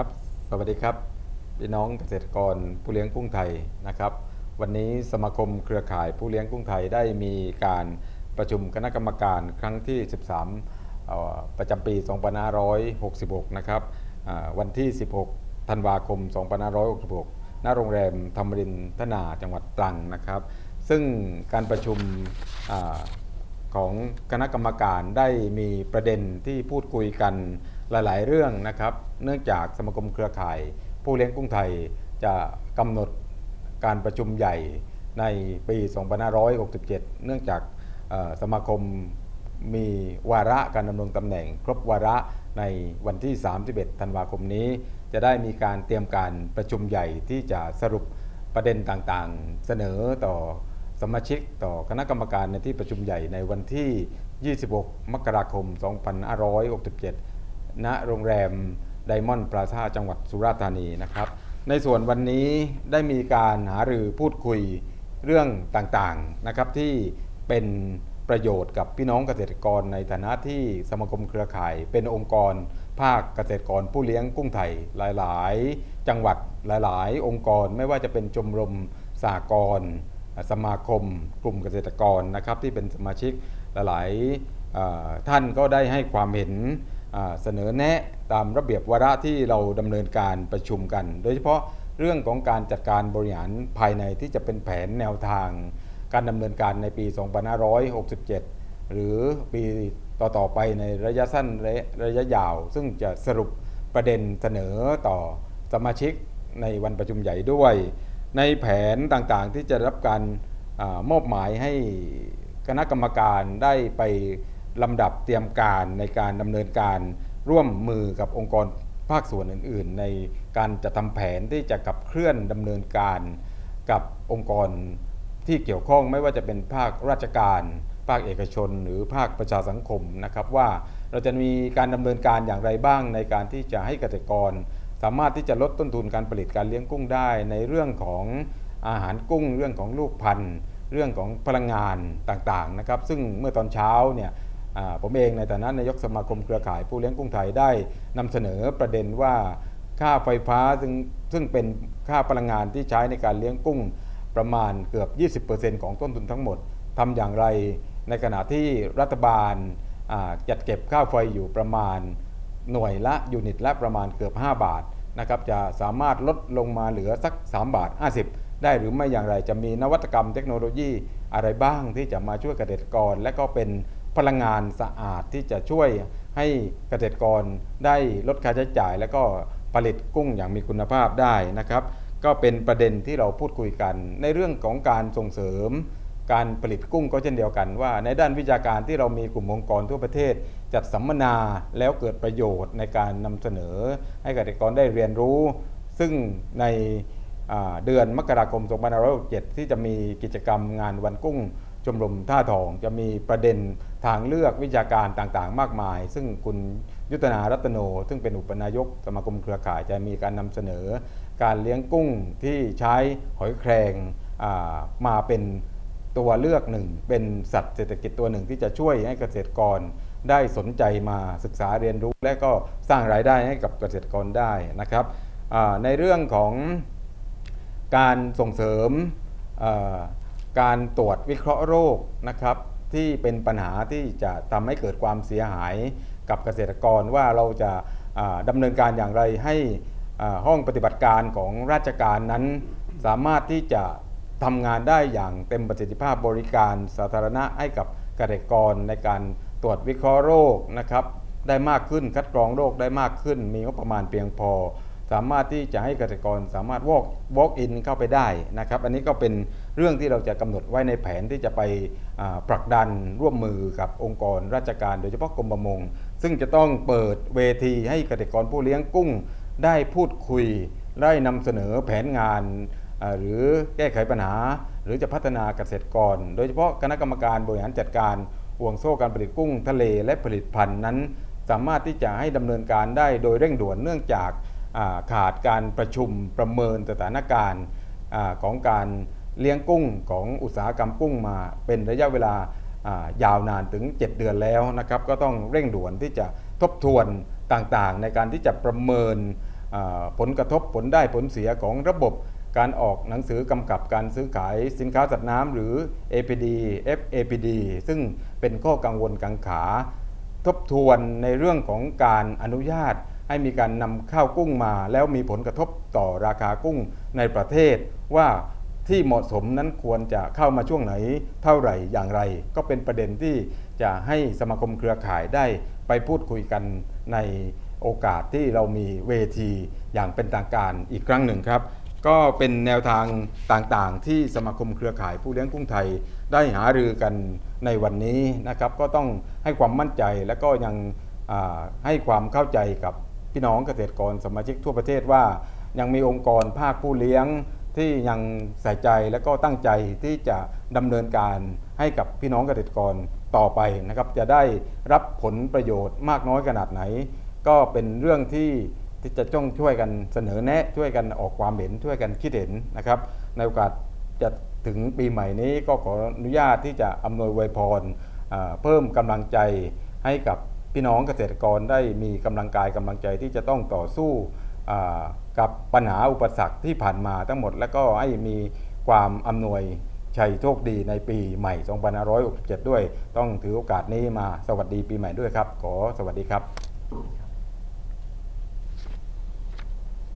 ครับสวัสดีครับพี่น้องเกษตรกรผู้เลี้ยงกุ้งไทยนะครับ วันนี้สมาคมเครือข่ายผู้เลี้ยงกุ้งไทยได้มีการประชุมคณะกรรมการครั้งที่ 13 ประจำปี 2566 นะครับวันที่ 16 ธันวาคม 2566 ณ โรงแรมธรรมรินทนาจังหวัดตรังนะครับ ซึ่งการประชุมอของคณะกรรมการได้มีประเด็นที่พูดคุยกัน หลาย ๆ เรื่องนะครับ เนื่องจากสมาคมเครือข่าย ผู้เลี้ยงกุ้งไทยจะกำหนดการประชุมใหญ่ในปี 2567 เนื่องจากสมาคมมีวาระการดำรงตำแหน่ง ครบวาระในวันที่ 31 ธันวาคมนี้ จะได้มีการเตรียมการประชุมใหญ่ที่จะสรุปประเด็นต่างๆ เสนอต่อสมาชิกต่อคณะกรรมการในที่ประชุมใหญ่ในวันที่ 26 มกราคม 2567 ณโรงแรมไดมอนด์พลาซาจังหวัดสุราษฎร์ธานีนะครับ ในส่วนวันนี้ได้มีการหารือพูดคุยเรื่องต่างๆนะครับที่เป็นประโยชน์กับพี่น้องเกษตรกรในฐานะที่สมาคมเครือข่าย เป็นองค์กร ภาคเกษตรกรผู้เลี้ยงกุ้งไทยหลาย ๆ จังหวัดหลาย ๆ องค์กร ไม่ว่าจะเป็นชมรมสากรสมาคม กลุ่มเกษตรกรนะครับที่เป็นสมาชิกหลาย ๆ ท่านก็ได้ให้ความเห็น เสนอแนะตามระเบียบวาระที่เราดำเนินการประชุมกัน โดยเฉพาะเรื่องของการจัดการบริหารภายในที่จะเป็นแผนแนวทาง การดำเนินการในปี 2567 หรือปีต่อๆไปในระยะสั้นและระยะยาว ซึ่งจะสรุปประเด็นเสนอต่อสมาชิกในวันประชุมใหญ่ด้วย ในแผนต่างๆที่จะรับการอมอบหมายให้คณะกรรมการได้ไป ลำดับเตรียมการในการดำเนินการร่วมมือกับองค์กรภาคส่วนอื่น ๆ ในการจะทำแผนที่จะขับเคลื่อนดำเนินการกับองค์กรที่เกี่ยวข้องไม่ว่าจะเป็นภาคราชการ ภาคเอกชน หรือภาคประชาสังคมนะครับว่าเราจะมีการดำเนินการอย่างไรบ้างในการที่จะให้เกษตรกร สามารถที่จะลดต้นทุนการผลิตการเลี้ยงกุ้งได้ ในเรื่องของอาหารกุ้ง เรื่องของลูกพันธุ์ เรื่องของพลังงานต่างๆนะครับซึ่งเมื่อตอนเช้าเนี่ย ผมเองในฐานะนายกสมาคมเครือข่ายผู้เลี้ยงกุ้งไทยได้นำเสนอประเด็นว่าค่าไฟฟ้าซึ่งซึ่งเป็นค่าพลังงานที่ใช้ในการเลี้ยงกุ้งประมาณเกือบ 20%ของต้นทุนทั้งหมดทำอย่างไรในขณะที่รัฐบาลจัดเก็บค่าไฟอยู่ประมาณหน่วยละยูนิตละประมาณเกือบ 5 บาทนะครับจะสามารถลดลงมาเหลือสัก 3 บาท 50 ได้หรือไม่อย่างไรจะมีนวัตกรรมเทคโนโลยีอะไรบ้างที่จะมาช่วยเกษตรกร และก็เป็น พลังงานสะอาดที่จะช่วยให้เกษตรกรได้ลดค่าใช้จ่าย และก็ผลิตกุ้งอย่างมีคุณภาพได้นะครับ ก็เป็นประเด็นที่เราพูดคุยกัน ในเรื่องของการส่งเสริม การผลิตกุ้งก็เช่นเดียวกันว่า ในด้านวิชาการที่เรามีกลุ่มองค์กรทั่วประเทศ จัดสัมมนาแล้วเกิดประโยชน์ในการนำเสนอ ให้เกษตรกรได้เรียนรู้ ซึ่งในเดือนมกราคม 2567 ที่จะมีกิจกรรมงานวันกุ้ง ชมรมท่าทองจะมีประเด็นทางเลือกวิชาการต่างๆ มากมาย ซึ่งคุณยุทธนารัตโน ซึ่งเป็นอุปนายกสมาคมเครือข่ายจะมีการนำเสนอ การเลี้ยงกุ้งที่ใช้หอยแครงมาเป็นตัวเลือกหนึ่ง เป็นสัตว์เศรษฐกิจตัวหนึ่งที่จะช่วยให้เกษตรกรได้สนใจมาศึกษาเรียนรู้ และก็สร้างรายได้ให้กับเกษตรกรได้นะครับในเรื่องของการส่งเสริม การตรวจวิเคราะห์โรคนะครับที่เป็นปัญหาที่จะทำให้เกิดความเสียหายกับเกษตรกรว่าเราจะอ่าดำเนินการอย่างไรให้ห้องปฏิบัติการของราชการนั้น สามารถที่จะทำงานได้อย่างเต็มประสิทธิภาพบริการสาธารณะให้กับเกษตรกรในการตรวจวิเคราะห์โรคนะครับได้มากขึ้นคัดกรองโรคได้มากขึ้น มีงบประมาณเพียงพอ สามารถที่จะให้เกษตรกรสามารถ walk walk in เข้าไปได้นะครับ อันนี้ก็เป็นเรื่องที่เราจะกำหนดไว้ในแผนที่จะไปผลักดันร่วมมือกับองค์กรราชการโดยเฉพาะกรมประมง ซึ่งจะต้องเปิดเวทีให้เกษตรกรผู้เลี้ยงกุ้ง ได้พูดคุย ได้นำเสนอแผนงาน หรือแก้ไขปัญหา หรือจะพัฒนาเกษตรกร โดยเฉพาะคณะกรรมการบริหารจัดการห่วงโซ่การผลิตกุ้งทะเลและผลิตภัณฑ์นั้น สามารถที่จะให้ดำเนินการได้โดยเร่งด่วนเนื่องจาก ขาดการประชุมประเมินสถานการณ์ของการเลี้ยงกุ้งของอุตสาหกรรมกุ้งมาเป็นระยะเวลายาวนานถึง 7 เดือนแล้วนะครับก็ต้องเร่งด่วนที่จะทบทวนต่างๆ ในการที่จะประเมินผลกระทบผลได้ผลเสียของระบบการออกหนังสือกำกับการซื้อขายสินค้าสัตว์น้ำหรือ APD FAPD ซึ่งเป็นข้อกังวลกังขา ทบทวนในเรื่องของการอนุญาต ให้มีการนำข้าวกุ้งมา แล้วมีผลกระทบต่อราคากุ้งในประเทศ ว่าที่เหมาะสมนั้นควรจะเข้ามาช่วงไหนเท่าไหร่อย่างไร ก็เป็นประเด็นที่จะให้สมาคมเครือข่ายได้ไปพูดคุยกันในโอกาสที่เรามีเวทีอย่างเป็นทางการอีกครั้งหนึ่งครับ ก็เป็นแนวทางต่างๆ ที่สมาคมเครือข่ายผู้เลี้ยงกุ้งไทย ได้หารือกันในวันนี้นะครับ ก็ต้องให้ความมั่นใจและก็ยังให้ความเข้าใจกับ พี่น้องเกษตรกรสมาชิกทั่วประเทศว่า ยังมีองค์กรภาคผู้เลี้ยงที่ยังใส่ใจและก็ตั้งใจที่จะดำเนินการให้กับพี่น้องเกษตรกรต่อไปนะครับจะได้รับผลประโยชน์มากน้อยขนาดไหน ก็เป็นเรื่องที่ที่จะต้องช่วยกันเสนอแนะช่วยกันออกความเห็นช่วยกันคิดเห็นนะครับ ในโอกาสจะถึงปีใหม่นี้ก็ขออนุญาตที่จะอำนวยวยพรเพิ่มกำลังใจให้กับ พี่น้องเกษตรกรได้มีกำลังกายกำลังใจที่จะต้องต่อสู้กับปัญหาอุปสรรคที่ผ่านมาทั้งหมด และก็ให้มีความอำนวยชัยโชคดีในปีใหม่ 2567 ด้วย ต้องถือโอกาสนี้มาสวัสดีปีใหม่ด้วยครับ ขอสวัสดีครับ